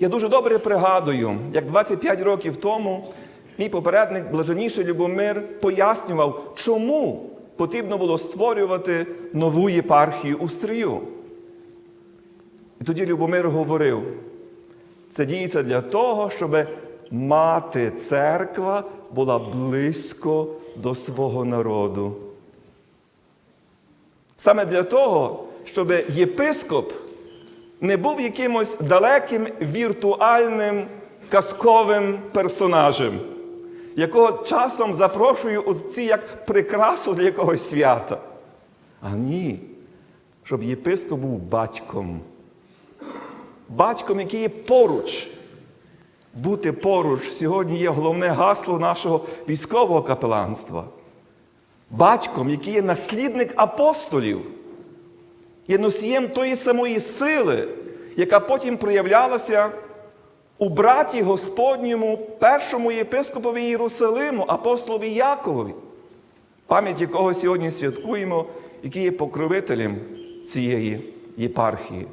Я дуже добре пригадую, як 25 років тому мій попередник, блаженніший Любомир, пояснював, чому потрібно було створювати нову єпархію у Стрию. І тоді Любомир говорив, це діється для того, щоб мати церква була близько до свого народу. Саме для того, щоб єпископ не був якимось далеким віртуальним казковим персонажем, якого часом запрошую у ці як прикрасу для якогось свята. А ні, щоб єпископ був батьком. Батьком, який є поруч. Бути поруч сьогодні є головне гасло нашого військового капеланства. Батьком, який є наслідник апостолів, є носієм тої самої сили, яка потім проявлялася у браті Господньому, першому єпископові Єрусалиму, апостолові Яковові, пам'ять якого сьогодні святкуємо, який є покровителем цієї єпархії.